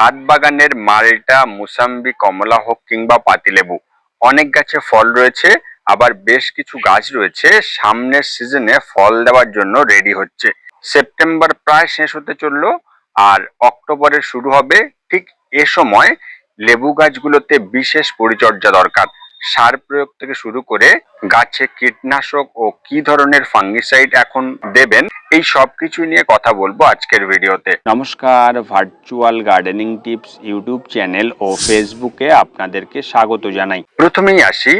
ছাদ বাগানের মালটা মুসাম্বি, কমলা হোক কিংবা পাতিলেবু। অনেক গাছে ফল রয়েছে, আবার বেশ কিছু গাছ রয়েছে, সামনের সিজনে ফল দেওয়ার জন্য রেডি হচ্ছে। সেপ্টেম্বর প্রায় শেষ হতে চলল, আর অক্টোবরে শুরু হবে ঠিক এ সময় লেবু গাছগুলোতে বিশেষ পরিচর্যা দরকার। সার প্রয়োগ থেকে শুরু করে গাছে কীটনাশক ও কি ধরনের ফাঙ্গিসাইড এখন দেবেন এই সব কিছু নিয়ে কথা বলব আজকের ভিডিওতে। নমস্কার virtual gardening tips YouTube channel ও ফেসবুকে আপনাদেরকে স্বাগত জানাই। প্রথমেই আসি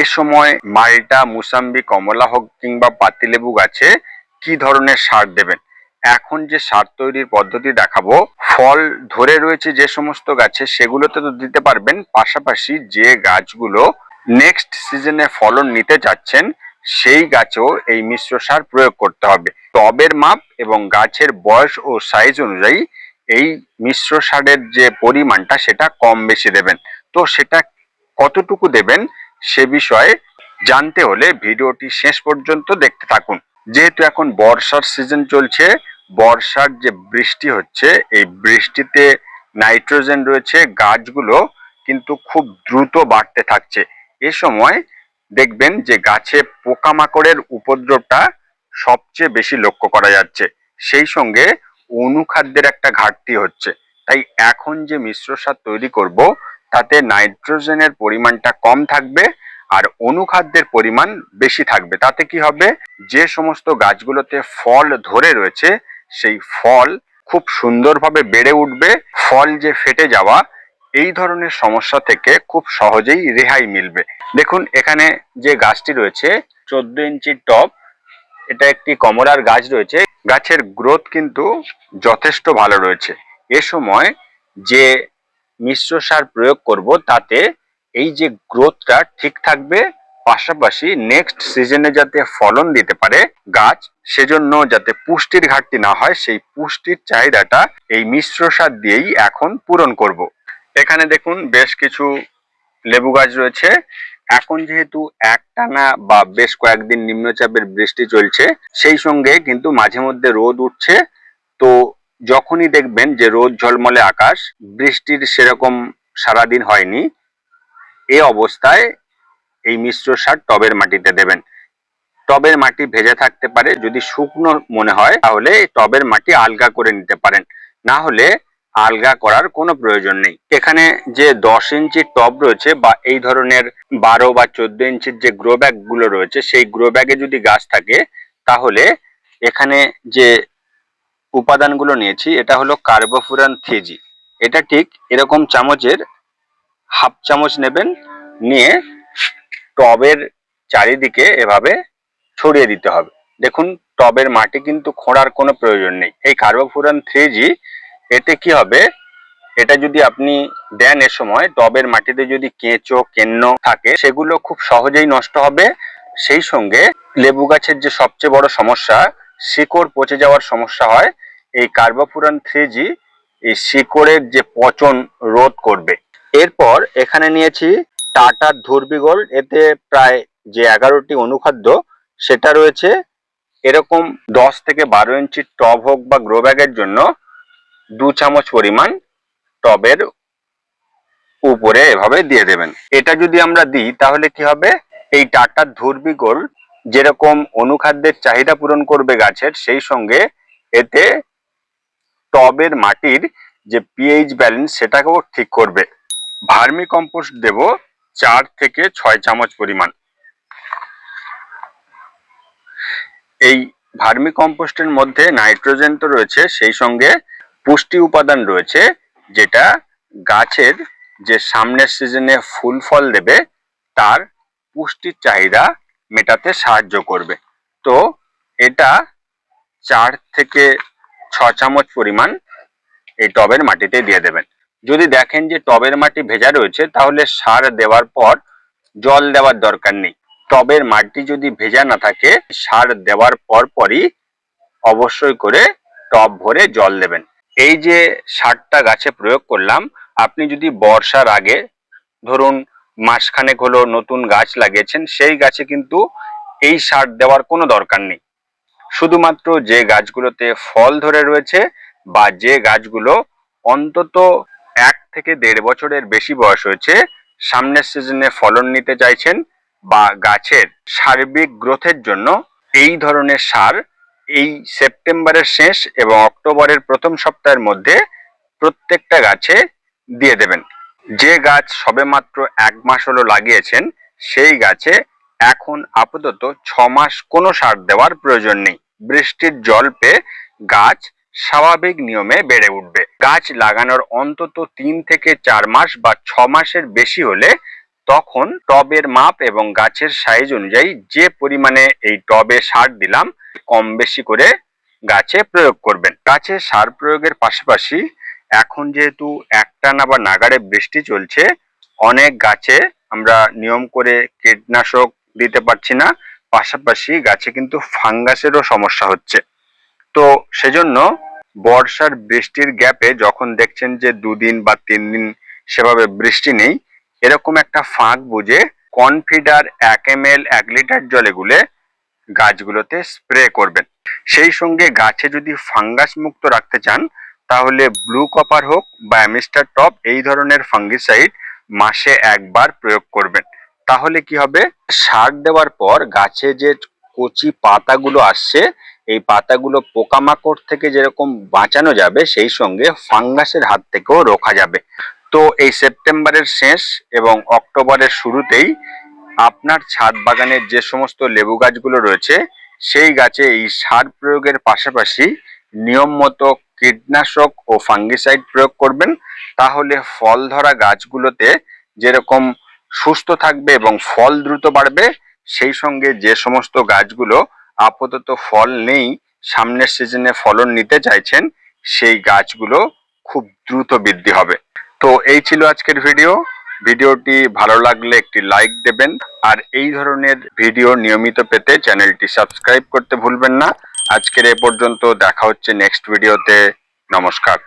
এ সময় মালটা মুসাম্বি কমলা হোক কিংবা পাতিলেবু গাছে কি ধরনের সার দেবেন? এখন যে সার তৈরির পদ্ধতি দেখাবো ফল ধরে রয়েছে যে সমস্ত গাছে সেগুলোতে তো দিতে পারবেন। পাশাপাশি যে গাছগুলো নেক্সট সিজনে ফলন নিতে চাচ্ছেন সেই গাছেও এই মিশ্র সার প্রয়োগ করতে হবে। টবের মাপ এবং গাছের বয়স ও সাইজ অনুযায়ী এই মিশ্র সারের যে পরিমাণটা সেটা কম বেশি দেবেন। তো সেটা কতটুকু দেবেন সে বিষয়ে জানতে হলে ভিডিওটি শেষ পর্যন্ত দেখতে থাকুন। যেহেতু এখন বর্ষার সিজন চলছে, বর্ষার যে বৃষ্টি হচ্ছে, এই বৃষ্টিতে নাইট্রোজেন রয়েছে, গাছগুলো কিন্তু খুব দ্রুত বাড়তে থাকছে। এ সময় দেখবেন যে গাছে পোকামাকড়ের উপদ্রবটা সবচেয়ে বেশি লক্ষ্য করা যাচ্ছে। সেই সঙ্গে অনুখাদ্যের একটা ঘাটতি হচ্ছে। তাই এখন যে মিশ্র সার তৈরি করব, তাতে নাইট্রোজেনের পরিমাণটা কম থাকবে আর অনুখাদ্যের পরিমাণ বেশি থাকবে। তাতে কি হবে? যে সমস্ত গাছগুলোতে ফল ধরে রয়েছে, সেই ফল খুব সুন্দরভাবে বেড়ে উঠবে। ফল যে ফেটে যাওয়া এই ধরনের সমস্যা থেকে খুব সহজেই রেহাই মিলবে। দেখুন, এখানে যে গাছটি রয়েছে, চোদ্দ ইঞ্চির টপ এটা একটি কমলার গাছ রয়েছে। গাছের গ্রোথ কিন্তু যথেষ্ট ভালো রয়েছে। এ সময় যে মিশ্র সার প্রয়োগ করব, তাতে এই যে গ্রোথটা ঠিক থাকবে, পাশাপাশি নেক্সট সিজনে যাতে ফলন দিতে পারে গাছ, সেজন্য যাতে পুষ্টির ঘাটতি না হয়, সেই পুষ্টির চাহিদাটা এই মিশ্র সার দিয়েই এখন পূরণ করব। এখানে দেখুন বেশ কিছু লেবু গাছ রয়েছে। এখন যেহেতু একটানা বা বেশ কয়েকদিন নিম্নচাপের বৃষ্টি চলছে, সেই সঙ্গে কিন্তু মাঝে মধ্যে রোদ উঠছে। তো যখনই দেখবেন যে রোদ ঝলমলে আকাশ, বৃষ্টির সেরকম সারাদিন হয়নি। এ অবস্থায় এই মিশ্র সার টবের মাটিতে দেবেন। টবের মাটি ভেজে থাকতে পারে। যদি শুকনো মনে হয়, তাহলে টবের মাটি আলগা করে নিতে পারেন। না হলে আলগা করার কোনো প্রয়োজন নেই। এখানে যে দশ ইঞ্চির টব রয়েছে বা এই ধরনের বারো বা চোদ্দ ইঞ্চির যে গ্রো ব্যাগগুলো রয়েছে, সেই গ্রো ব্যাগে যদি গাছ থাকে, তাহলে এখানে যে উপাদানগুলো নিয়েছি, এটা হলো কার্বোফুরান থ্রিজি। এটা ঠিক এরকম চামচের হাফ চামচ নেবেন, নিয়ে টবের চারিদিকে এভাবে ছড়িয়ে দিতে হবে। দেখুন, টবের মাটি কিন্তু খোঁড়ার কোনো প্রয়োজন নেই। এই কার্বোফুরান থ্রি এতে কি হবে? এটা যদি আপনি দেন এ সময়, টবের মাটিতে যদি কেঁচো, কেন্ন থাকে, সেগুলো খুব সহজেই নষ্ট হবে। সেই সঙ্গে লেবু গাছের যে সবচেয়ে বড় সমস্যা, শিকড় পচে যাওয়ার সমস্যা হয়। এই কার্বোফুরান থ্রি জি এই শিকড়ের যে পচন রোধ করবে। এরপর এখানে নিয়েছি টাটা ধুরবি গোল্ড এতে প্রায় যে এগারোটি অনুখাদ্য, সেটা রয়েছে। এরকম দশ থেকে বারো ইঞ্চির টব হোক বা গ্রো ব্যাগের জন্য দু চামচ পরিমাণ টবের উপরে এভাবে দিয়ে দেবেন। এটা যদি আমরা দিই, তাহলে কি হবে? এই টাটা গোল্ড যেরকম অনুখাদ্যের চাহিদা পূরণ করবে গাছের, সেই সঙ্গে এতে টবের মাটির যে পিএইচ ব্যালেন্স সেটাকেও ঠিক করবে। ভার্মি কম্পোস্ট দেব চার থেকে ছয় চামচ পরিমাণ। এই ভার্মি কম্পোস্টের মধ্যে নাইট্রোজেন তো রয়েছে, সেই সঙ্গে পুষ্টি উপাদান রয়েছে, যেটা গাছের যে সামনের সিজনে ফুল ফল দেবে, তার পুষ্টির চাহিদা মেটাতে সাহায্য করবে। তো এটা চার থেকে ছ চামচ পরিমাণ এই টবের মাটিতে দিয়ে দেবেন। যদি দেখেন যে টবের মাটি ভেজা রয়েছে, তাহলে সার দেওয়ার পর জল দেওয়ার দরকার নেই। টবের মাটি যদি ভেজা না থাকে, সার দেওয়ার পর পরই অবশ্যই করে টব ভরে জল দেবেন। এই যে সারটা গাছে প্রয়োগ করলাম, আপনি যদি বর্ষার আগে ধরুন মাসখানেক হলো নতুন গাছ লাগিয়েছেন, সেই গাছে কিন্তু এই সার দেওয়ার কোনো দরকার নেই। শুধুমাত্র যে গাছগুলোতে ফল ধরে রয়েছে বা যে গাছগুলো অন্তত এক থেকে দেড় বছরের বেশি বয়স হয়েছে, সামনের সিজনে ফলন নিতে চাইছেন বা গাছের সার্বিক গ্রোথের জন্য এই ধরনের সার এই সেপ্টেম্বরের শেষ এবং অক্টোবরের প্রথম সপ্তাহের মধ্যে প্রত্যেকটা গাছে দিয়ে দেবেন। যে গাছ সবেমাত্র এক মাস হলো লাগিয়েছেন, সেই গাছে এখন আপাতত ছ মাস কোনো সার দেওয়ার প্রয়োজন নেই। বৃষ্টির জল পেয়ে গাছ স্বাভাবিক নিয়মে বেড়ে উঠবে। গাছ লাগানোর অন্তত তিন থেকে চার মাস বা ছ মাসের বেশি হলে তখন টবের মাপ এবং গাছের সাইজ অনুযায়ী যে পরিমাণে এই টবে সার দিলাম, কম বেশি করে গাছে প্রয়োগ করবেন। গাছে সার প্রয়োগের পাশাপাশি এখন যেহেতু একটানা বা নাগাড়ে বৃষ্টি চলছে, অনেক গাছে আমরা নিয়ম করে কীটনাশক দিতে পারছি না, পাশাপাশি গাছে কিন্তু ফাঙ্গাসেরও সমস্যা হচ্ছে। তো সেজন্য বর্ষার বৃষ্টির গ্যাপে যখন দেখছেন যে দুদিন বা তিন দিন সেভাবে বৃষ্টি নেই এরকম একটা ফাঁক বুঝে কনফিডার এক এম এল এক লিটার জলে গুলে গাছগুলোতে স্প্রে করবেন। সেই সঙ্গে গাছে যদি ফাঙ্গাস মুক্ত রাখতে চান, তাহলে ব্লু কপার হোক বা অ্যামিস্টার টপ, এই ধরনের ফাঙ্গিসাইড মাসে একবার প্রয়োগ করবেন। তাহলে কি হবে? সার দেওয়ার পর গাছে যে কচি পাতাগুলো আসছে, এই পাতাগুলো পোকামাকড় থেকে যেরকম বাঁচানো যাবে, সেই সঙ্গে ফাঙ্গাসের হাত থেকেও রোখা যাবে। তো এই সেপ্টেম্বরের শেষ এবং অক্টোবরের শুরুতেই আপনার ছাদ বাগানের যে সমস্ত লেবু গাছগুলো রয়েছে, সেই গাছে এই সার প্রয়োগের পাশাপাশি নিয়ম মতো কীটনাশক ও ফাঙ্গিসাইড প্রয়োগ করবেন। তাহলে ফল ধরা গাছগুলোতে যেরকম সুস্থ থাকবে এবং ফল দ্রুত বাড়বে, সেই সঙ্গে যে সমস্ত গাছগুলো আপাতত ফল নেই, সামনের সিজনে ফলন নিতে চাইছেন, সেই গাছগুলো খুব দ্রুত বৃদ্ধি হবে। তো এই ছিল আজকের ভিডিও ভিডিওটি ভালো লাগলে একটি লাইক দেবেন। আর এই ধরনের ভিডিও নিয়মিত পেতে চ্যানেলটি সাবস্ক্রাইব করতে ভুলবেন না। আজকের এ পর্যন্ত দেখা হচ্ছে নেক্সট ভিডিওতে নমস্কার।